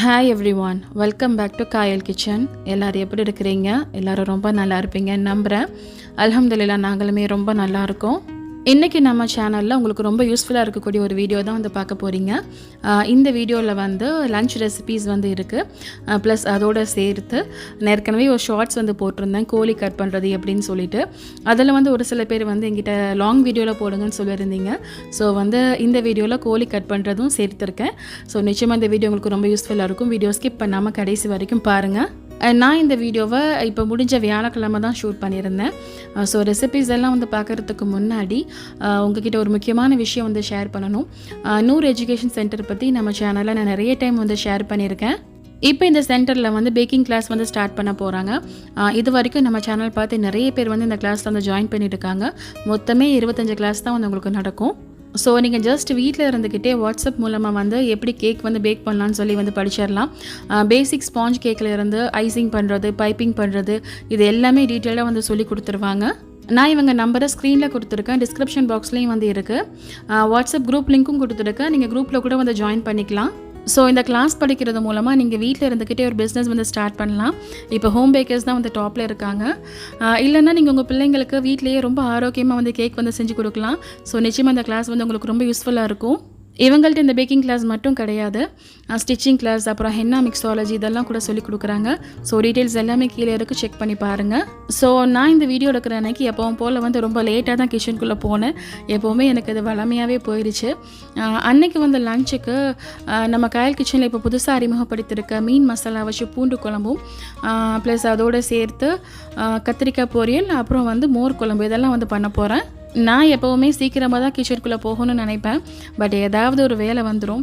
Hi everyone welcome back to Kayal kitchen எல்லோரும் எப்படி இருக்கிறீங்க? எல்லோரும் ரொம்ப நல்லா இருப்பீங்கன்னு நம்புகிறேன் அலமதுல்லா நாங்களுமே ரொம்ப நல்லா இருக்கோம். இன்றைக்கி நம்ம சேனலில் உங்களுக்கு ரொம்ப யூஸ்ஃபுல்லாக இருக்கக்கூடிய ஒரு வீடியோ தான் வந்து பார்க்க போகிறீங்க இந்த வீடியோவில் வந்து லஞ்ச் ரெசிபீஸ் வந்து இருக்குது ப்ளஸ் அதோடு சேர்த்து நான் ஏற்கனவே ஒரு ஷார்ட்ஸ் வந்து போட்டிருந்தேன். கோழி கட் பண்ணுறது எப்படின்னு சொல்லிட்டு. அதில் வந்து ஒரு சில பேர் வந்து எங்கிட்ட லாங் வீடியோவில் போடுங்கன்னு சொல்லியிருந்தீங்க. ஸோ வந்து இந்த வீடியோவில் கோழி கட் பண்ணுறதும் சேர்த்துருக்கேன். ஸோ நிச்சயமாக இந்த வீடியோ உங்களுக்கு ரொம்ப யூஸ்ஃபுல்லாக இருக்கும். வீடியோ ஸ்கிப் பண்ணாமல் கடைசி வரைக்கும் பாருங்கள் நான் இந்த வீடியோவை இப்போ முடிஞ்ச வியாழக்கிழமை தான் ஷூட் பண்ணியிருந்தேன். ஸோ ரெசிபிஸ் எல்லாம் வந்து பார்க்குறதுக்கு முன்னாடி உங்ககிட்ட ஒரு முக்கியமான விஷயம் வந்து ஷேர் பண்ணணும். நூறு எஜுகேஷன் சென்டர் பற்றி நம்ம சேனலில் நான் நிறைய டைம் வந்து ஷேர் பண்ணியிருக்கேன். இப்போ இந்த சென்டரில் வந்து பேக்கிங் கிளாஸ் வந்து ஸ்டார்ட் பண்ண போகிறாங்க இது வரைக்கும் நம்ம சேனல் பார்த்து நிறைய பேர் வந்து இந்த கிளாஸில் வந்து ஜாயின் பண்ணியிருக்காங்க மொத்தமே இருபத்தஞ்சு கிளாஸ் தான் வந்து உங்களுக்கு நடக்கும். ஸோ நீங்கள் ஜஸ்ட் வீட்டில் இருந்துக்கிட்டே வாட்ஸ்அப் மூலமாக வந்து எப்படி கேக் வந்து பேக் பண்ணலான்னு சொல்லி வந்து படிச்சிடலாம். பேசிக் ஸ்பாஞ்ச் கேக்கில் இருந்து ஐசிங் பண்ணுறது பைப்பிங் பண்ணுறது இது எல்லாமே டீட்டெயிலாக வந்து சொல்லி கொடுத்துருவாங்க. நான் இவங்க நம்பரை ஸ்க்ரீனில் கொடுத்துருக்கேன். டிஸ்கிரிப்ஷன் பாக்ஸ்லேயும் வந்து இருக்குது வாட்ஸ்அப் குரூப் லிங்க்கும் கொடுத்துருக்கேன். நீங்கள் குரூப்பில் கூட வந்து ஜாயின் பண்ணிக்கலாம். ஸோ இந்த கிளாஸ் படிக்கிறது மூலமாக நீங்கள் வீட்டில் இருந்துக்கிட்டே ஒரு பிஸ்னஸ் வந்து ஸ்டார்ட் பண்ணலாம். இப்போ ஹோம் பேக்கர்ஸ் தான் வந்து டாப்பில் இருக்காங்க. இல்லைன்னா நீங்கள் உங்கள் பிள்ளைங்களுக்கு வீட்டிலேயே ரொம்ப ஆரோக்கியமாக வந்து கேக் வந்து செஞ்சு கொடுக்கலாம். ஸோ நிச்சயமாக இந்த கிளாஸ் வந்து உங்களுக்கு ரொம்ப யூஸ்ஃபுல்லாக இருக்கும். இவங்கள்ட்ட இந்த பேக்கிங் கிளாஸ் மட்டும் கிடையாது. ஸ்டிச்சிங் கிளாஸ் அப்புறம் ஹென்னா மிக்ஸாலஜி இதெல்லாம் கூட சொல்லி கொடுக்குறாங்க. ஸோ டீட்டெயில்ஸ் எல்லாமே கீழே இருக்கு. செக் பண்ணி பாருங்கள் ஸோ நான் இந்த வீடியோ எடுக்கிற அன்னைக்கு எப்பவும் போல் வந்து ரொம்ப லேட்டாக தான் கிச்சனுக்குள்ளே போனேன். எப்போவுமே எனக்கு அது வளமையாகவே போயிடுச்சு அன்னைக்கு வந்து லஞ்சுக்கு நம்ம கயல் கிச்சனில் இப்போ புதுசாக அறிமுகப்படுத்தியிருக்க மீன் மசாலா வச்சு பூண்டு குழம்பும் ப்ளஸ் அதோடு சேர்த்து கத்திரிக்காய் பொரியல் அப்புறம் வந்து மோர் குழம்பு இதெல்லாம் வந்து பண்ண போகிறேன் நான் எப்போவுமே சீக்கிரமாக தான் கிச்சனுக்குள்ளே போகணும்னு நினைப்பேன். பட் ஏதாவது ஒரு வேலை வந்துடும்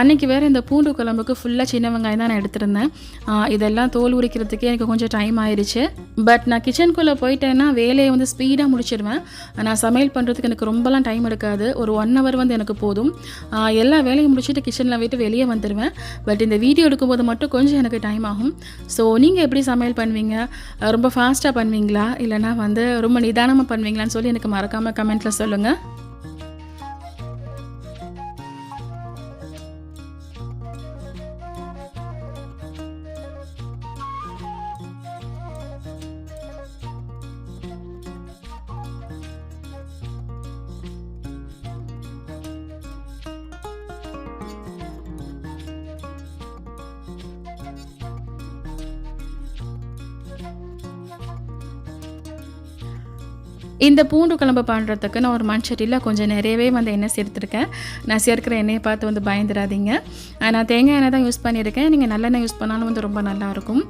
அன்னைக்கு வேறு இந்த பூண்டு குழம்புக்கு ஃபுல்லாக சின்ன வெங்காயம் தான் நான் எடுத்திருந்தேன். இதெல்லாம் தோல் உரிக்கிறதுக்கே எனக்கு கொஞ்சம் டைம் ஆயிடுச்சு பட் நான் கிச்சனுக்குள்ளே போயிட்டேன்னா வேலையை வந்து ஸ்பீடாக முடிச்சிடுவேன் நான் சமையல் பண்ணுறதுக்கு எனக்கு ரொம்பலாம் டைம் எடுக்காது. ஒரு ஒன் ஹவர் வந்து எனக்கு போதும். எல்லா வேலையும் முடிச்சுட்டு கிச்சனில் விட்டு வெளியே வந்துடுவேன் பட் இந்த வீடியோ எடுக்கும்போது மட்டும் கொஞ்சம் எனக்கு டைம் ஆகும். ஸோ நீங்கள் எப்படி சமையல் பண்ணுவீங்க? ரொம்ப ஃபாஸ்ட்டாக பண்ணுவீங்களா? இல்லைனா வந்து ரொம்ப நிதானமாக பண்ணுவீங்களான்னு சொல்லி எனக்கு மறக்காமல் கமெண்ட்டில் சொல்லுங்கள் இந்த பூண்டு குழம்பு பண்ணுறதுக்கு நான் ஒரு மண்சட்டியில் கொஞ்சம் நிறையவே வந்து எண்ணெய் சேர்த்துருக்கேன். நான் சேர்க்கிற எண்ணெயை பார்த்து வந்து பயந்துடாதீங்க நான் தேங்காய் எண்ணெய் தான் யூஸ் பண்ணியிருக்கேன். நீங்கள் நல்லெண்ணெய் யூஸ் பண்ணாலும் வந்து ரொம்ப நல்லாயிருக்கும்.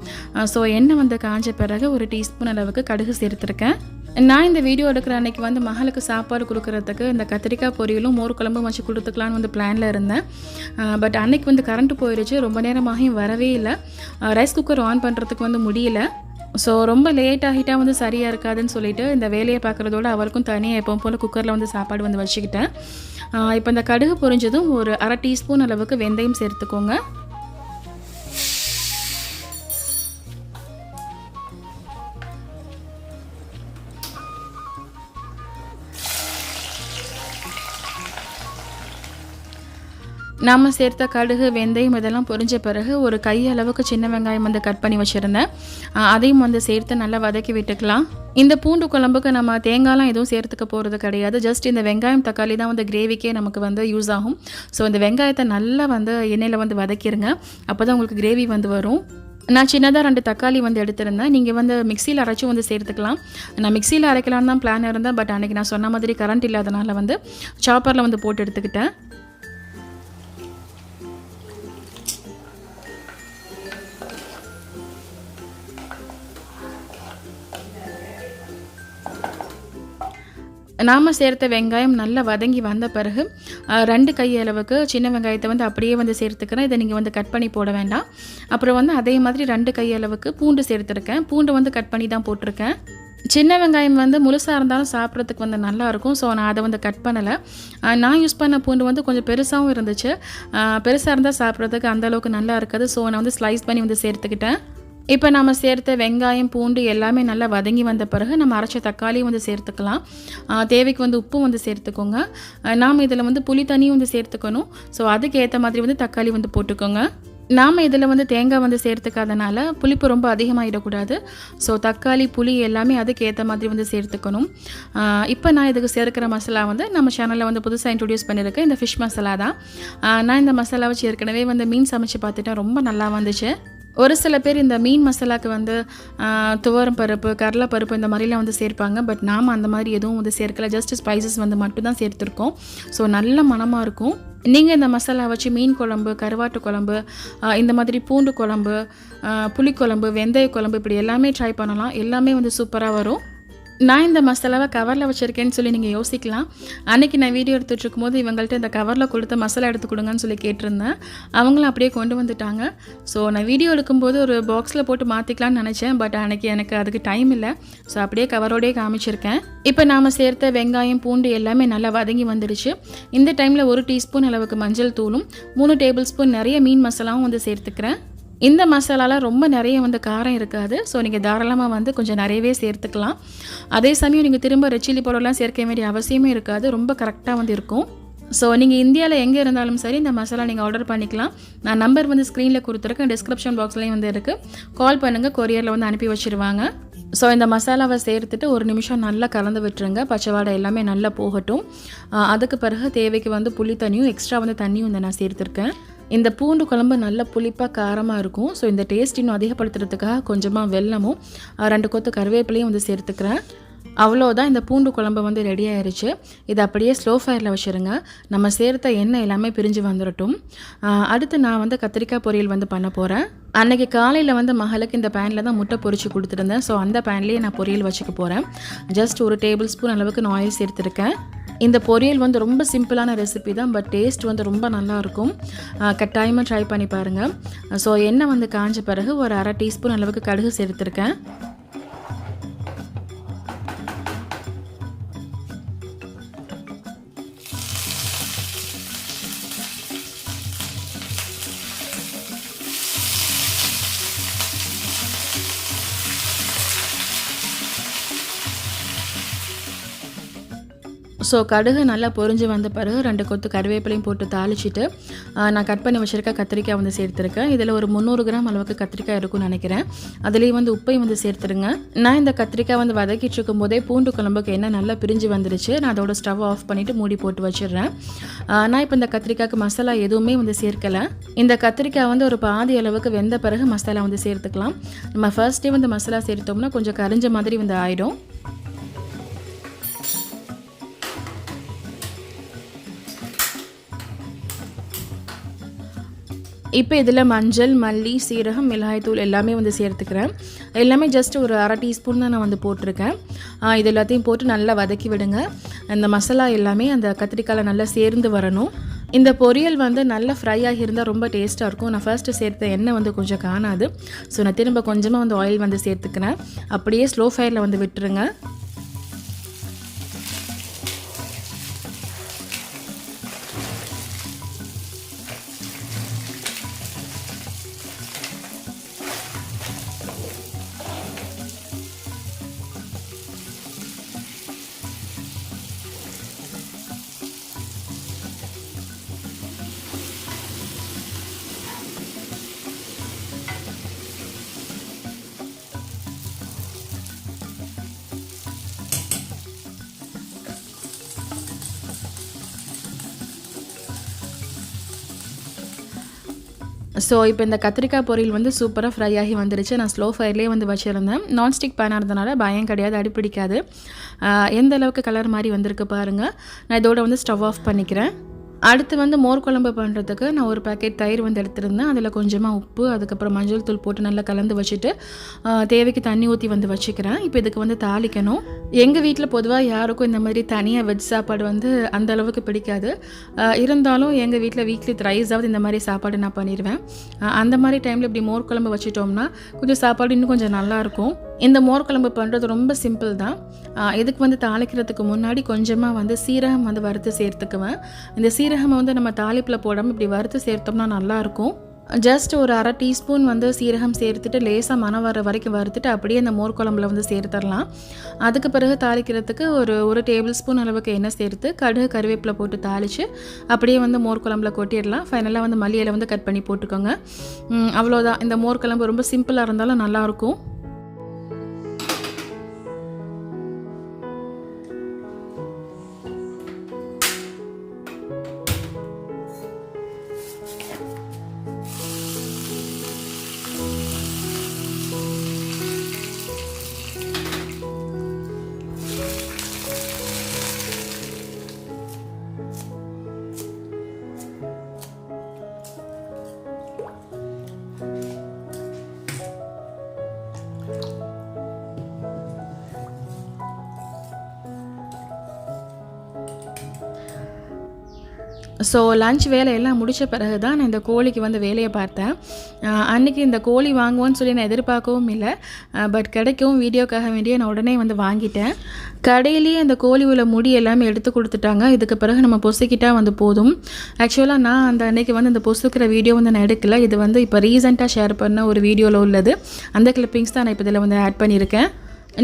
ஸோ எண்ணெய் வந்து காஞ்ச பிறகு ஒரு டீஸ்பூன் அளவுக்கு கடுகு சேர்த்துருக்கேன். நான் இந்த வீடியோ எடுக்கிற அன்னைக்கு வந்து மகளுக்கு சாப்பாடு கொடுக்குறதுக்கு இந்த கத்திரிக்காய் பொரியலும் மோர் குழம்பும் வச்சு கொடுத்துக்கலான்னு வந்து பிளானில் இருந்தேன். பட் அன்னைக்கு வந்து கரண்ட் போயிடுச்சு ரொம்ப நேரமாகியும் வரவே இல்லை. ரைஸ் குக்கர் ஆன் பண்ணுறதுக்கு வந்து முடியல. ஸோ ரொம்ப லேட் ஆகிட்டா வந்து சரியாக இருக்காதுன்னு சொல்லிட்டு இந்த வேலையை பார்க்குறதோட அவருக்கும் தனியாக எப்போ போல் குக்கரில் வந்து சாப்பாடு வந்து வச்சுக்கிட்டேன். இப்போ இந்த கடுகு பொரிஞ்சதும் ஒரு அரை டீஸ்பூன் அளவுக்கு வெந்தயம் சேர்த்துக்கோங்க. நாம் சேர்த்த கடுகு வெந்தயம் இதெல்லாம் பொரிஞ்ச பிறகு ஒரு கை அளவுக்கு சின்ன வெங்காயம் வந்து கட் பண்ணி வச்சுருந்தேன். அதையும் வந்து சேர்த்து நல்லா வதக்கி விட்டுக்கலாம். இந்த பூண்டு குழம்புக்கு நம்ம தேங்காய்லாம் எதுவும் சேர்த்துக்க போகிறது கிடையாது. ஜஸ்ட் இந்த வெங்காயம் தக்காளி தான் வந்து கிரேவிக்கே நமக்கு வந்து யூஸ் ஆகும். ஸோ இந்த வெங்காயத்தை நல்லா வந்து எண்ணெயில் வந்து வதக்கிடுங்க அப்போ தான் உங்களுக்கு கிரேவி வந்து வரும். நான் சின்னதாக ரெண்டு தக்காளி வந்து எடுத்திருந்தேன். நீங்கள் வந்து மிக்சியில் அரைச்சும் வந்து சேர்த்துக்கலாம். நான் மிக்சியில் அரைக்கலான்னு தான் பிளான் இருந்தேன். பட் அன்றைக்கி நான் சொன்ன மாதிரி கரண்ட் இல்லாதனால வந்து சாப்பரில் வந்து போட்டு எடுத்துக்கிட்டேன். நாம் சேர்த்த வெங்காயம் நல்லா வதங்கி வந்த பிறகு ரெண்டு கை அளவுக்கு சின்ன வெங்காயத்தை வந்து அப்படியே வந்து சேர்த்துக்கிறேன். இதை நீங்கள் வந்து கட் பண்ணி போட வேண்டாம். அப்புறம் வந்து அதே மாதிரி ரெண்டு கை அளவுக்கு பூண்டு சேர்த்துருக்கேன். பூண்டு வந்து கட் பண்ணி தான் போட்டிருக்கேன். சின்ன வெங்காயம் வந்து முழுசாக இருந்தாலும் சாப்பிட்றதுக்கு வந்து நல்லாயிருக்கும் ஸோ நான் அதை வந்து கட் பண்ணலை. நான் யூஸ் பண்ண பூண்டு வந்து கொஞ்சம் பெருசாகவும் இருந்துச்சு. பெருசாக இருந்தால் சாப்பிட்றதுக்கு அந்த அளவுக்கு நல்லா இருக்காது. ஸோ நான் வந்து ஸ்லைஸ் பண்ணி வந்து சேர்த்துக்கிட்டேன். இப்போ நம்ம சேர்த்த வெங்காயம் பூண்டு எல்லாமே நல்லா வதங்கி வந்த பிறகு நம்ம அரைச்ச தக்காளியும் வந்து சேர்த்துக்கலாம். தேவைக்கு வந்து உப்பும் வந்து சேர்த்துக்கோங்க. நாம் இதில் வந்து புளி தண்ணியும் வந்து சேர்த்துக்கணும். ஸோ அதுக்கு ஏற்ற மாதிரி வந்து தக்காளி வந்து போட்டுக்கோங்க. நாம் இதில் வந்து தேங்காய் வந்து சேர்த்துக்காதனால புளிப்பு ரொம்ப அதிகமாகிடக்கூடாது ஸோ தக்காளி புளி எல்லாமே அதுக்கு ஏற்ற மாதிரி வந்து சேர்த்துக்கணும். இப்போ நான் இதுக்கு சேர்க்கிற மசாலா வந்து நம்ம சேனலில் வந்து புதுசாக இன்ட்ரடியூஸ் பண்ணியிருக்கேன் இந்த ஃபிஷ் மசாலா தான். நான் இந்த மசாலா வச்சு ஏற்கனவே வந்து மீன் சமைச்சு பார்த்துட்டேன். ரொம்ப நல்லா வந்துச்சு. ஒரு சில பேர் இந்த மீன் மசாலாவுக்கு வந்து துவரம் பருப்பு கடலை பருப்பு இந்த மாதிரிலாம் வந்து சேர்ப்பாங்க. பட் நாம் அந்த மாதிரி எதுவும் வந்து சேர்க்கல. ஜஸ்ட் ஸ்பைசஸ் வந்து மட்டும்தான் சேர்த்துருக்கோம். ஸோ நல்ல மணமாக இருக்கும். நீங்கள் இந்த மசாலா வச்சு மீன் குழம்பு கருவாட்டு குழம்பு இந்த மாதிரி பூண்டு குழம்பு புளிக்குழம்பு வெந்தய குழம்பு இப்படி எல்லாமே ட்ரை பண்ணலாம். எல்லாமே வந்து சூப்பராக வரும். நான் இந்த மசாலாவை கவரில் வச்சுருக்கேன்னு சொல்லி நீங்கள் யோசிக்கலாம். அன்றைக்கி நான் வீடியோ எடுத்துகிட்டு இருக்கும்போது இவங்கள்ட்ட இந்த கவரில் கொடுத்த மசாலா எடுத்து கொடுங்கன்னு சொல்லி கேட்டிருந்தேன். அவங்களும் அப்படியே கொண்டு வந்துட்டாங்க. ஸோ நான் வீடியோ எடுக்கும்போது ஒரு பாக்ஸில் போட்டு மாற்றிக்கலாம்னு நினச்சேன். பட் அன்றைக்கி எனக்கு அதுக்கு டைம் இல்லை. ஸோ அப்படியே கவரோடயே காமிச்சிருக்கேன். இப்போ நாம் சேர்த்த வெங்காயம் பூண்டு எல்லாமே நல்லா வதங்கி வந்துடுச்சு. இந்த டைமில் ஒரு டீஸ்பூன் அளவுக்கு மஞ்சள் தூளும் மூணு டேபிள் ஸ்பூன் நிறைய மீன் மசாலாவும் வந்து சேர்த்துக்கிறேன். இந்த மசாலாலாம் ரொம்ப நிறைய வந்து காரம் இருக்காது. ஸோ நீங்கள் தாராளமாக வந்து கொஞ்சம் நிறையவே சேர்த்துக்கலாம். அதே சமயம் நீங்கள் திரும்ப ரெட் சில்லி பவுடர்லாம் சேர்க்க வேண்டிய அவசியமே இருக்காது. ரொம்ப கரெக்டாக வந்து இருக்கும். ஸோ நீங்கள் இந்தியாவில் எங்கே இருந்தாலும் சரி இந்த மசாலா நீங்கள் ஆர்டர் பண்ணிக்கலாம். நான் நம்பர் வந்து ஸ்க்ரீனில் கொடுத்துருக்கேன். டிஸ்கிரிப்ஷன் பாக்ஸ்லேயும் வந்து இருக்குது கால் பண்ணுங்கள் கொரியரில் வந்து அனுப்பி வச்சுருவாங்க. ஸோ இந்த மசாலாவை சேர்த்துட்டு ஒரு நிமிஷம் நல்லா கலந்து விட்டுருங்க. பச்சை வாடை எல்லாமே நல்லா போகட்டும். அதுக்கு பிறகு தேவைக்கு வந்து புளி தண்ணியும் எக்ஸ்ட்ரா வந்து தண்ணியும் வந்து நான் சேர்த்துருக்கேன். இந்த பூண்டு குழம்பு நல்ல புளிப்பாக காரமாக இருக்கும். ஸோ இந்த டேஸ்ட் இன்னும் அதிகப்படுத்துறதுக்காக கொஞ்சமாக வெல்லமும் ரெண்டு கொத்து கருவேப்பிலையும் வந்து சேர்த்துக்கிறேன். அவ்வளோதான் இந்த பூண்டு குழம்பு வந்து ரெடி ஆயிடுச்சு இதை அப்படியே ஸ்லோ ஃபயரில் வச்சுருங்க. நம்ம சேர்த்த எண்ணெய் எல்லாமே பிரிஞ்சு வந்துடட்டும் அடுத்து நான் வந்து கத்திரிக்காய் பொரியல் வந்து பண்ண போகிறேன் அன்னைக்கு காலையில் வந்து மகளுக்கு இந்த பேனில் தான் முட்டை பொரிச்சு கொடுத்துருந்தேன். ஸோ அந்த பேன்லேயே நான் பொரியல் வச்சுக்க போகிறேன் ஜஸ்ட் ஒரு டேபிள் ஸ்பூன் அளவுக்கு நான் ஆயில் சேர்த்துருக்கேன். இந்த பொரியல் வந்து ரொம்ப சிம்பிளான ரெசிபி தான் பட் டேஸ்ட் வந்து ரொம்ப நல்லாயிருக்கும். கட்டாயமாக ட்ரை பண்ணி பாருங்கள் ஸோ எண்ணெய் வந்து காஞ்ச பிறகு ஒரு அரை டீஸ்பூன் அளவுக்கு கடுகு சேர்த்துருக்கேன். ஸோ கடுகு நல்லா பொரிஞ்சு வந்த பிறகு ரெண்டு கொத்து கருவேப்பிலையும் போட்டு தாளிச்சிட்டு நான் கட் பண்ணி வச்சுருக்க கத்திரிக்காய் வந்து சேர்த்துருக்கேன். இதில் ஒரு முந்நூறு கிராம் அளவுக்கு கத்திரிக்காய் இருக்கும்னு நினைக்கிறேன். அதுலேயும் வந்து உப்பையும் வந்து சேர்த்துருங்க. நான் இந்த கத்திரிக்காய் வந்து வதக்கிட்டு இருக்கும்போதே பூண்டு குழம்புக்கு என்ன நல்லா பிரிஞ்சு வந்துருச்சு. நான் அதோட ஸ்டவ் ஆஃப் பண்ணிவிட்டு மூடி போட்டு வச்சிடுறேன். நான் இப்போ இந்த கத்திரிக்காய்க்கு மசாலா எதுவுமே வந்து சேர்க்கலை. இந்த கத்திரிக்காய் வந்து ஒரு பாதி அளவுக்கு வெந்த பிறகு மசாலா வந்து சேர்த்துக்கலாம். நம்ம ஃபர்ஸ்டே வந்து மசாலா சேர்த்தோம்னா கொஞ்சம் கரிஞ்ச மாதிரி வந்து ஆயிடும். இப்போ இதில் மஞ்சள் மல்லி சீரகம் மிளகாய்த்தூள் எல்லாமே வந்து சேர்த்துக்கிறேன். எல்லாமே ஜஸ்ட் ஒரு அரை டீஸ்பூன் தான் நான் வந்து போட்டிருக்கேன். இது எல்லாத்தையும் போட்டு நல்லா வதக்கி விடுங்க. அந்த மசாலா எல்லாமே அந்த கத்திரிக்காயில் நல்லா சேர்ந்து வரணும். இந்த பொரியல் வந்து நல்லா ஃப்ரை ஆகியிருந்தால் ரொம்ப டேஸ்ட்டாக இருக்கும். நான் ஃபர்ஸ்ட்டு சேர்த்த எண்ணெய் வந்து கொஞ்சம் காணாது. ஸோ நான் திரும்ப கொஞ்சமாக வந்து ஆயில் வந்து சேர்த்துக்கிறேன். அப்படியே ஸ்லோ ஃபயரில் வந்து விட்டுருங்க. ஸோ இப்போ இந்த கத்திரிக்காய் பொரியல் வந்து சூப்பராக ஃப்ரை ஆகி வந்துருச்சு. நான் ஸ்லோ ஃபயர்லேயே வந்து வச்சுருந்தேன். நான்ஸ்டிக் பேனாக இருந்தனால பயம் கிடையாது அடி பிடிக்காது. எந்த அளவுக்கு கலர் மாதிரி வந்திருக்கு பாருங்கள் நான் இதோட வந்து ஸ்டவ் ஆஃப் பண்ணிக்கிறேன். அடுத்து வந்து மோர் குழம்பு பண்ணுறதுக்கு நான் ஒரு பாக்கெட் தயிர் வந்து எடுத்திருந்தேன். அதில் கொஞ்சமாக உப்பு அதுக்கப்புறம் மஞ்சள் தூள் போட்டு நல்லா கலந்து வச்சுட்டு தேவைக்கு தண்ணி ஊற்றி வந்து வச்சுக்கிறேன். இப்போ இதுக்கு வந்து தாளிக்கணும். எங்கள் வீட்டில் பொதுவாக யாருக்கும் இந்த மாதிரி தனியாக வெஜ் சாப்பாடு வந்து அந்த அளவுக்கு பிடிக்காது. இருந்தாலும் எங்கள் வீட்டில் வீக்லி த்ரைஸாவது இந்த மாதிரி சாப்பாடு நான் பண்ணிடுவேன் அந்த மாதிரி டைமில் இப்படி மோர் குழம்பு வச்சுட்டோம்னா கொஞ்சம் சாப்பாடு இன்னும் கொஞ்சம் நல்லாயிருக்கும் இந்த மோர் குழம்பு பண்ணுறது ரொம்ப சிம்பிள் தான். இதுக்கு வந்து தாளிக்கிறதுக்கு முன்னாடி கொஞ்சமாக வந்து சீரகம் வந்து வறுத்து சேர்த்துக்குவேன். இந்த சீரகம் வந்து நம்ம தாளிப்பில் போடாமல் இப்படி வறுத்து சேர்த்தோம்னா நல்லாயிருக்கும் ஜஸ்ட் ஒரு அரை டீஸ்பூன் வந்து சீரகம் சேர்த்துட்டு லேசாக மனம் வர வரைக்கும் வறுத்துட்டு அப்படியே அந்த மோர் குழம்புல வந்து சேர்த்துடலாம் அதுக்கு பிறகு தாளிக்கிறதுக்கு ஒரு ஒரு டேபிள் ஸ்பூன் அளவுக்கு எண்ணெய் சேர்த்து கடுகு கருவேப்பிலை போட்டு தாளித்து அப்படியே வந்து மோர் குழம்புல கொட்டிடலாம். ஃபைனலாக வந்து மல்லியில் வந்து கட் பண்ணி போட்டுக்கோங்க. அவ்வளோதான் இந்த மோர் குழம்பு ரொம்ப சிம்பிளாக இருந்தாலும் நல்லாயிருக்கும் ஸோ லஞ்ச் வேலையெல்லாம் முடித்த பிறகு தான் நான் இந்த கோழிக்கு வந்து வேலையை பார்த்தேன். அன்றைக்கி அன்னைக்கு இந்த கோழி வாங்குவோன்னு சொல்லி நான் எதிர்பார்க்கவும் இல்லை. பட் கிடைக்கவும் வீடியோக்காக வேண்டிய நான் உடனே வந்து வாங்கிட்டேன். கடையிலேயே அந்த கோழி உள்ள முடி எல்லாமே எடுத்து கொடுத்துட்டாங்க. இதுக்கு பிறகு நம்ம பொசுக்கிட்டால் வந்து போதும். ஆக்சுவலாக நான் அந்த அன்றைக்கி வந்து இந்த பொசுக்கிற வீடியோ வந்து நான் எடுக்கலை. இது வந்து இப்போ ரீசெண்டாக ஷேர் பண்ண ஒரு வீடியோவில் உள்ளது. அந்த கிளிப்பிங்ஸ் தான் நான் இப்போ இதில் வந்து ஆட் பண்ணியிருக்கேன்.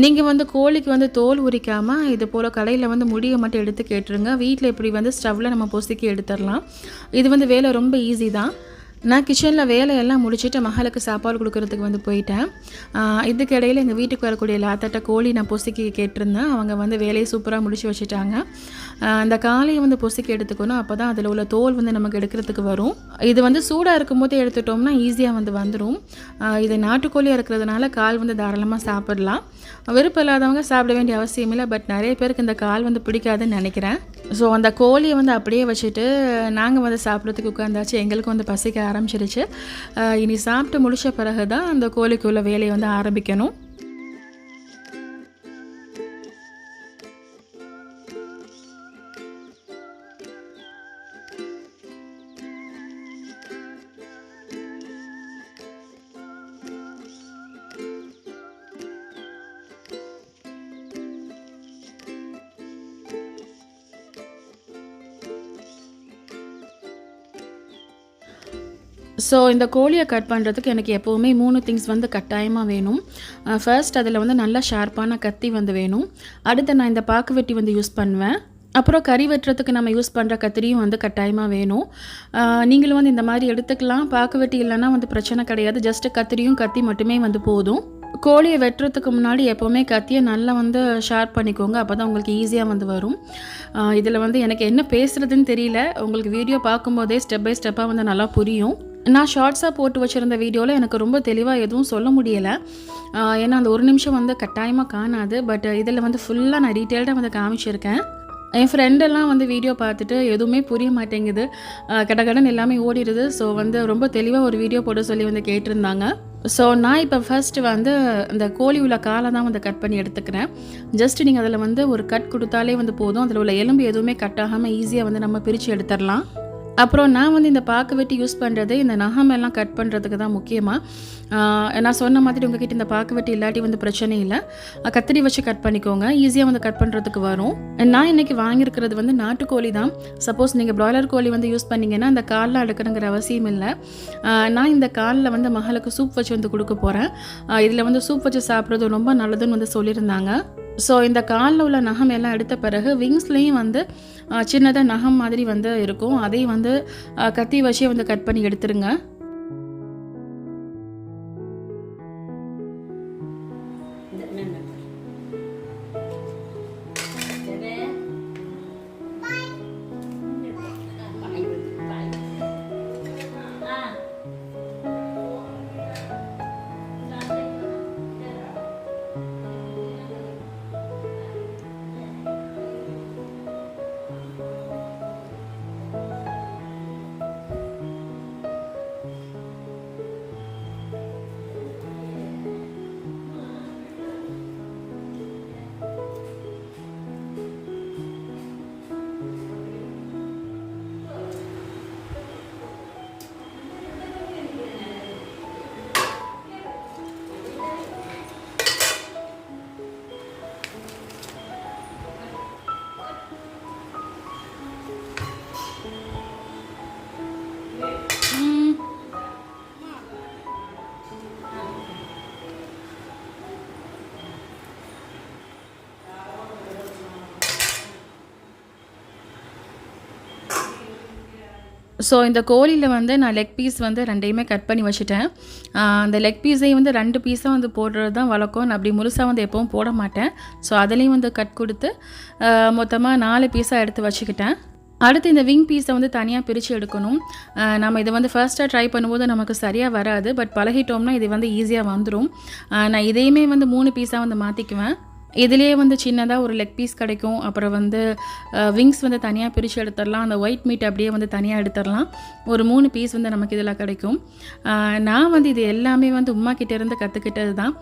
நீங்கள் வந்து கோழிக்கு வந்து தோல் உரிக்காமல் இது போல் கடையில் வந்து முடியை மட்டும் எடுத்து கேட்டுருங்க. வீட்டில் இப்படி வந்து ஸ்டவ்வில் நம்ம பொசுக்கி எடுத்துடலாம். இது வந்து வேலை ரொம்ப ஈஸி தான். நான் கிச்சனில் வேலையெல்லாம் முடிச்சுட்டு மகளுக்கு சாப்பாடு கொடுக்கறதுக்கு வந்து போயிட்டேன். இதுக்கிடையில் இதுக்கு எங்கள் வீட்டுக்கு வரக்கூடிய லாத்தாட்ட கோழி நான் பொசுக்கி கேட்டிருந்தேன். அவங்க வந்து வேலையை சூப்பராக முடிச்சு வச்சுட்டாங்க. அந்த காலையை வந்து பொசுக்கி எடுத்துக்கணும். அப்போ தான் அதில் உள்ள தோல் வந்து நமக்கு எடுக்கிறதுக்கு வரும். இது வந்து சூடாக இருக்கும்போது எடுத்துட்டோம்னா ஈஸியாக வந்து வந்துடும் இது நாட்டுக்கோழியாக இருக்கிறதுனால கால் வந்து தாராளமாக சாப்பிடலாம். விருப்பம் இல்லாதவங்க சாப்பிட வேண்டிய அவசியம் இல்லை. பட் நிறைய பேருக்கு இந்த கால் வந்து பிடிக்காதுன்னு நினைக்கிறேன். ஸோ அந்த கோழியை வந்து அப்படியே வச்சுட்டு நாங்கள் வந்து சாப்பிட்றதுக்கு உட்காந்தாச்சு எங்களுக்கு வந்து பசிக்க ஆரம்பிச்சிருச்சு. இனி சாப்பிட்டு முடிச்ச பிறகு தான் அந்த கோழிக்கு உள்ள வேலையை வந்து ஆரம்பிக்கணும். ஸோ இந்த கோழியை கட் பண்ணுறதுக்கு எனக்கு எப்போவுமே மூணு திங்ஸ் வந்து கட்டாயமாக வேணும். Uh, ஃபர்ஸ்ட் அதில் வந்து நல்லா ஷார்ப்பான கத்தி வந்து வேணும். அடுத்து நான் இந்த பாக்கு வெட்டி வந்து யூஸ் பண்ணுவேன். அப்புறம் கறி வெட்டுறதுக்கு நம்ம யூஸ் பண்ணுற கத்திரியும் வந்து கட்டாயமாக வேணும். Uh, நீங்களும் வந்து இந்த மாதிரி எடுத்துக்கலாம். பாக்கு வெட்டி இல்லைன்னா வந்து பிரச்சனை கிடையாது. ஜஸ்ட் கத்திரியும் கத்தி மட்டுமே வந்து போதும். கோழியை வெட்டுறதுக்கு முன்னாடி எப்போவுமே கத்தியை நல்லா வந்து ஷார்ப் பண்ணிக்கோங்க. அப்போ தான் உங்களுக்கு ஈஸியாக வந்து வரும். Uh, இதில் வந்து எனக்கு என்ன பேசுகிறதுன்னு தெரியல. உங்களுக்கு வீடியோ பார்க்கும்போதே ஸ்டெப் பை ஸ்டெப்பாக வந்து நல்லா புரியும். நான் ஷார்ட்ஸாக போட்டு வச்சுருந்த வீடியோவில் எனக்கு ரொம்ப தெளிவாக எதுவும் சொல்ல முடியலை. ஏன்னா அந்த ஒரு நிமிஷம் வந்து கட்டாயமாக காணாது. பட் இதில் வந்து ஃபுல்லாக நான் டீட்டெயில்டாக வந்து காமிச்சிருக்கேன். என் ஃப்ரெண்டெல்லாம் வந்து வீடியோ பார்த்துட்டு எதுவுமே புரிய மாட்டேங்குது. கடகடன் எல்லாமே ஓடிடுது. ஸோ வந்து ரொம்ப தெளிவாக ஒரு வீடியோ போட சொல்லி வந்து கேட்டிருந்தாங்க. ஸோ நான் இப்போ ஃபஸ்ட்டு வந்து இந்த கோழி உள்ள காலை தான் வந்து கட் பண்ணி எடுத்துக்கிறேன். ஜஸ்ட் நீங்கள் அதில் வந்து ஒரு கட் கொடுத்தாலே வந்து போதும். அதில் உள்ள எலும்பு எதுவுமே கட் ஆகாமல் ஈஸியாக வந்து நம்ம பிரித்து எடுத்துடலாம். அப்புறம் நான் வந்து இந்த பாக்கு வெட்டி யூஸ் பண்ணுறது இந்த நகமெல்லாம் கட் பண்ணுறதுக்கு தான் முக்கியமாக நான் சொன்ன மாதிரி உங்ககிட்ட இந்த பாக்கு வெட்டி இல்லாட்டி வந்து பிரச்சனை இல்லை. கத்திரி வச்சு கட் பண்ணிக்கோங்க. ஈஸியாக வந்து கட் பண்ணுறதுக்கு வரும். நான் இன்றைக்கி வாங்கியிருக்கிறது வந்து நாட்டுக்கோழி தான். சப்போஸ் நீங்கள் பிராய்லர் கோழி வந்து யூஸ் பண்ணிங்கன்னா அந்த காலில் எடுக்கணுங்கிற அவசியம் இல்லை. நான் இந்த காலில் வந்து மகளுக்கு சூப் வச்சு வந்து கொடுக்க போகிறேன் இதில் வந்து சூப் வச்சு சாப்பிட்றது ரொம்ப நல்லதுன்னு வந்து சொல்லியிருந்தாங்க. ஸோ இந்த காலில் உள்ள நகம் எல்லாம் எடுத்த பிறகு விங்ஸ்லேயும் வந்து சின்னதாக நகம் மாதிரி வந்து இருக்கும். அதையும் வந்து கத்தி வச்சே வந்து கட் பண்ணி எடுத்துருங்க. ஸோ இந்த கோழியில் வந்து நான் லெக் பீஸ் வந்து ரெண்டையுமே கட் பண்ணி வச்சுட்டேன். அந்த லெக் பீஸையும் வந்து ரெண்டு பீஸாக வந்து போடுறது தான் வழக்கம். நான் அப்படி முழுசாக வந்து எப்பவும் போட மாட்டேன். ஸோ அதுலேயும் வந்து கட் கொடுத்து மொத்தமாக நாலு பீஸாக எடுத்து வச்சுக்கிட்டேன். அடுத்து இந்த விங் பீஸை வந்து தனியாக பிரித்து எடுக்கணும். நம்ம இதை வந்து ஃபர்ஸ்ட்டாக ட்ரை பண்ணும்போது நமக்கு சரியாக வராது. பட் பழகிட்டோம்னா இது வந்து ஈஸியாக வந்துடும் நான் இதையுமே வந்து மூணு பீஸாக வந்து மாற்றிக்குவேன் இதுலேயே வந்து சின்னதாக ஒரு லெக் பீஸ் கிடைக்கும். அப்புறம் வந்து விங்ஸ் வந்து தனியாக பிரித்து எடுத்துடலாம். அந்த ஒயிட் மீட் அப்படியே வந்து தனியாக எடுத்துடலாம். ஒரு மூணு பீஸ் வந்து நமக்கு இதில் கிடைக்கும். நான் வந்து இது எல்லாமே வந்து உமா கிட்டேருந்து கற்றுக்கிட்டது தான்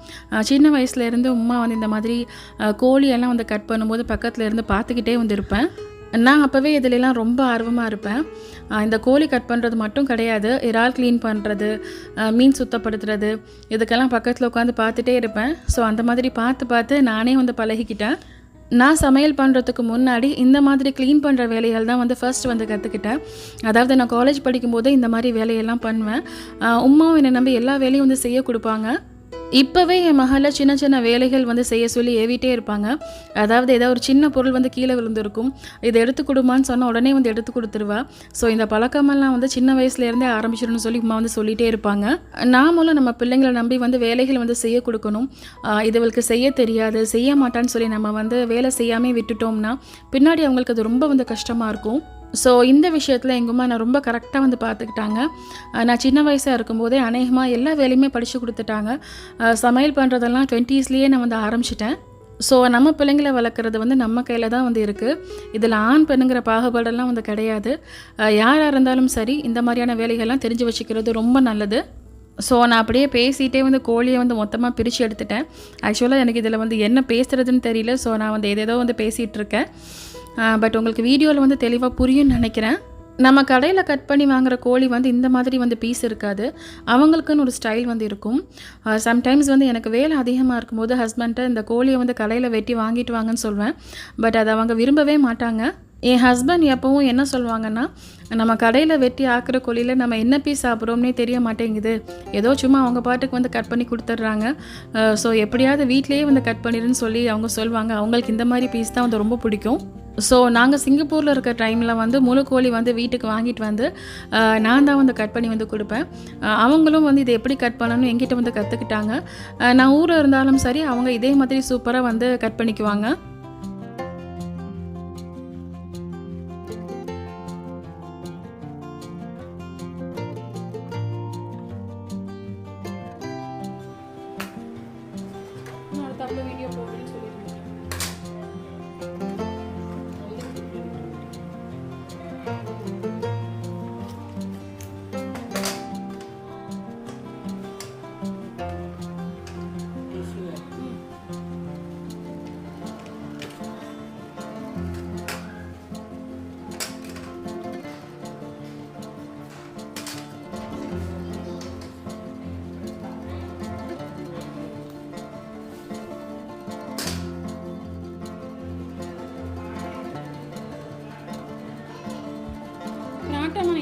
சின்ன வயசுலேருந்து உமா வந்து இந்த மாதிரி கோழியெல்லாம் வந்து கட் பண்ணும்போது பக்கத்தில் இருந்து பார்த்துக்கிட்டே வந்து இருப்பேன். நான் அப்போவே இதிலெல்லாம் ரொம்ப ஆர்வமாக இருப்பேன். இந்த கோழி கட் பண்ணுறது மட்டும் கிடையாது. இறால் க்ளீன் பண்ணுறது மீன் சுத்தப்படுத்துறது இதுக்கெல்லாம் பக்கத்தில் உட்காந்து பார்த்துட்டே இருப்பேன். ஸோ அந்த மாதிரி பார்த்து பார்த்து நானே வந்து பழகிக்கிட்டேன். நான் சமையல் பண்ணுறதுக்கு முன்னாடி இந்த மாதிரி க்ளீன் பண்ணுற வேலைகள் தான் வந்து ஃபர்ஸ்ட் வந்து கற்றுக்கிட்டேன் அதாவது நான் காலேஜ் படிக்கும்போது இந்த மாதிரி வேலையெல்லாம் பண்ணுவேன். ஆஹ் உமாவும் என்னை நம்பி எல்லா வேலையும் வந்து செய்ய கொடுப்பாங்க. இப்போவே என் மகளில் சின்ன சின்ன வேலைகள் வந்து செய்ய சொல்லி ஏவிட்டே இருப்பாங்க. அதாவது ஏதாவது ஒரு சின்ன பொருள் வந்து கீழே விழுந்திருக்கும். இதை எடுத்து கொடுமான்னு சொன்னால் உடனே வந்து எடுத்து கொடுத்துருவா. ஸோ இந்த பழக்கமெல்லாம் வந்து சின்ன வயசுலேருந்தே ஆரம்பிச்சிடணும்னு சொல்லி உமா வந்து சொல்லிகிட்டே இருப்பாங்க. நாமளும் நம்ம பிள்ளைங்களை நம்பி வந்து வேலைகள் வந்து செய்ய கொடுக்கணும். இதுவளுக்கு செய்ய தெரியாது செய்ய மாட்டான்னு சொல்லி நம்ம வந்து வேலை செய்யாமல் விட்டுட்டோம்னா பின்னாடி அவங்களுக்கு அது ரொம்ப வந்து கஷ்டமாக இருக்கும். ஸோ இந்த விஷயத்தில் எங்கள் அம்மா நான் ரொம்ப கரெக்டாக வந்து பார்த்துக்கிட்டாங்க. நான் சின்ன வயசாக இருக்கும்போதே அநேகமாக எல்லா வேலையுமே படித்து கொடுத்துட்டாங்க. சமையல் பண்ணுறதெல்லாம் டுவெண்ட்டீஸ்லேயே நான் வந்து ஆரம்பிச்சிட்டேன். ஸோ நம்ம பிள்ளைங்களை வளர்க்குறது வந்து நம்ம கையில் தான் வந்து இருக்குது இதில் ஆண் பெண்ணுங்கிற பாகுபாடெல்லாம் வந்து கிடையாது. யாராக இருந்தாலும் சரி இந்த மாதிரியான வேலைகள்லாம் தெரிஞ்சு வச்சுக்கிறது ரொம்ப நல்லது. ஸோ நான் அப்படியே பேசிகிட்டே வந்து கோழியை வந்து மொத்தமாக பிரித்து எடுத்துட்டேன். ஆக்சுவலாக எனக்கு இதில் வந்து என்ன பேசுகிறதுன்னு தெரியல. ஸோ நான் வந்து எதேதோ வந்து பேசிகிட்ருக்கேன் பட் உங்களுக்கு வீடியோவில் வந்து தெளிவாக புரியும்னு நினைக்கிறேன். நம்ம கடையில் கட் பண்ணி வாங்குற கோழி வந்து இந்த மாதிரி வந்து பீஸ் இருக்காது. அவங்களுக்குன்னு ஒரு ஸ்டைல் வந்து இருக்கும். சம்டைம்ஸ் வந்து எனக்கு வேலை அதிகமாக இருக்கும்போது ஹஸ்பண்ட்டை இந்த கோழியை வந்து கடையில் வெட்டி வாங்கிட்டு வாங்கன்னு சொல்வேன். பட் அதை அவங்க விரும்பவே மாட்டாங்க. என் ஹஸ்பண்ட் எப்போவும் என்ன சொல்லுவாங்கன்னா நம்ம கடையில் வெட்டி ஆக்குற கோழியில் நம்ம என்ன பீஸ் சாப்பிட்றோம்னே தெரிய மாட்டேங்குது. ஏதோ சும்மா அவங்க பாட்டுக்கு வந்து கட் பண்ணி கொடுத்துட்றாங்க. ஸோ எப்படியாவது வீட்லேயே வந்து கட் பண்ணிடுன்னு சொல்லி அவங்க சொல்லுவாங்க. அவங்களுக்கு இந்த மாதிரி பீஸ் தான் வந்து ரொம்ப பிடிக்கும். ஸோ நாங்கள் சிங்கப்பூரில் இருக்க டைமில் வந்து முழு கோழி வந்து வீட்டுக்கு வாங்கிட்டு வந்து நான் தான் வந்து கட் பண்ணி வந்து கொடுப்பேன். அவங்களும் வந்து இதை எப்படி கட் பண்ணணும்னு எங்கிட்ட வந்து கற்றுக்கிட்டாங்க நான் ஊரில் இருந்தாலும் சரி அவங்க இதே மாதிரி சூப்பராக வந்து கட் பண்ணிக்குவாங்க.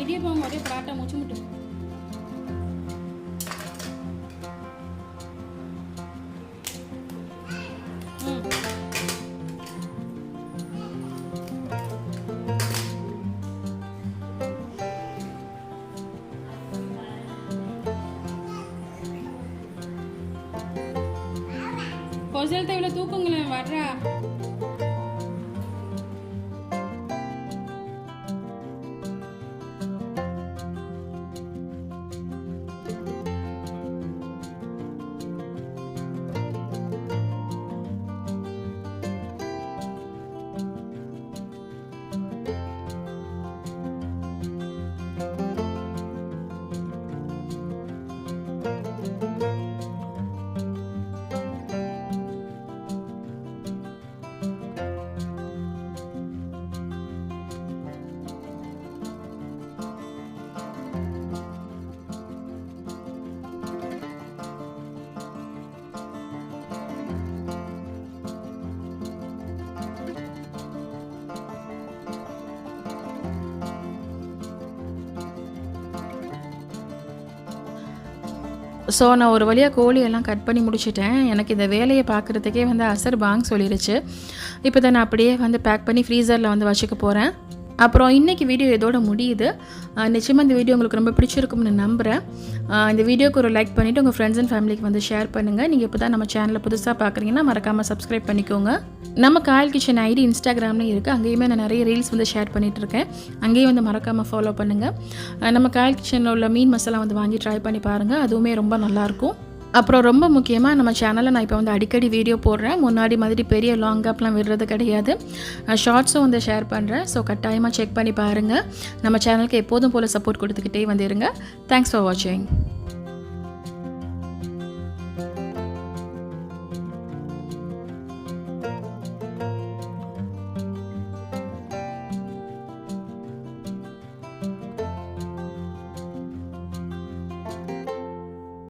இடியப்பம் ஒரே பராட்டா முச்சு முட்டு ம். பொசல் தேவையில தூக்குங்களேன் வர்றா ஸோ நான் ஒரு வழியாக கோழியெல்லாம் கட் பண்ணி முடிச்சிட்டேன். எனக்கு இந்த வேலையை பார்க்குறதுக்கே வந்து அசர் பாங் சொல்லிருச்சு. இப்போ தான் நான் அப்படியே வந்து பேக் பண்ணி ஃப்ரீசரில் வந்து வச்சுக்க போகிறேன் அப்புறம் இன்றைக்கி வீடியோ இதோட முடியுது. நிச்சயமாக இந்த வீடியோ உங்களுக்கு ரொம்ப பிடிச்சிருக்கும்னு நம்புகிறேன் இந்த வீடியோக்கு ஒரு லைக் பண்ணிவிட்டு உங்கள் ஃப்ரெண்ட்ஸ் அண்ட் ஃபேமிலிக்கு வந்து ஷேர் பண்ணுங்கள் நீங்கள் இப்போ தான் நம்ம சேனலை புதுசாக பார்க்குறீங்கன்னா மறக்காமல் சப்ஸ்கிரைப் பண்ணிக்கோங்க. நம்ம காயல் கிச்சன் ஐடி இன்ஸ்டாகிராம்லேயும் இருக்குது அங்கேயுமே நான் நிறைய ரீல்ஸ் வந்து ஷேர் பண்ணிகிட்டு இருக்கேன். அங்கேயும் வந்து மறக்காமல் ஃபாலோ பண்ணுங்கள் நம்ம காயல் கிச்சனில் உள்ள மீன் மசாலா வந்து வாங்கி ட்ரை பண்ணி பாருங்கள் அதுவுமே ரொம்ப நல்லாயிருக்கும் அப்புறம் ரொம்ப முக்கியமாக நம்ம சேனலில் நான் இப்போ வந்து அடிக்கடி வீடியோ போடுறேன். முன்னாடி மாதிரி பெரிய லாங் அப்லாம் விடுறது கிடையாது. ஷார்ட்ஸும் வந்து ஷேர் பண்ணுறேன் ஸோ கட்டாயமாக செக் பண்ணி பாருங்கள் நம்ம சேனலுக்கு எப்போதும் போல் சப்போர்ட் கொடுத்துக்கிட்டே வந்துடுங்க தேங்க்ஸ் ஃபார் வாட்சிங்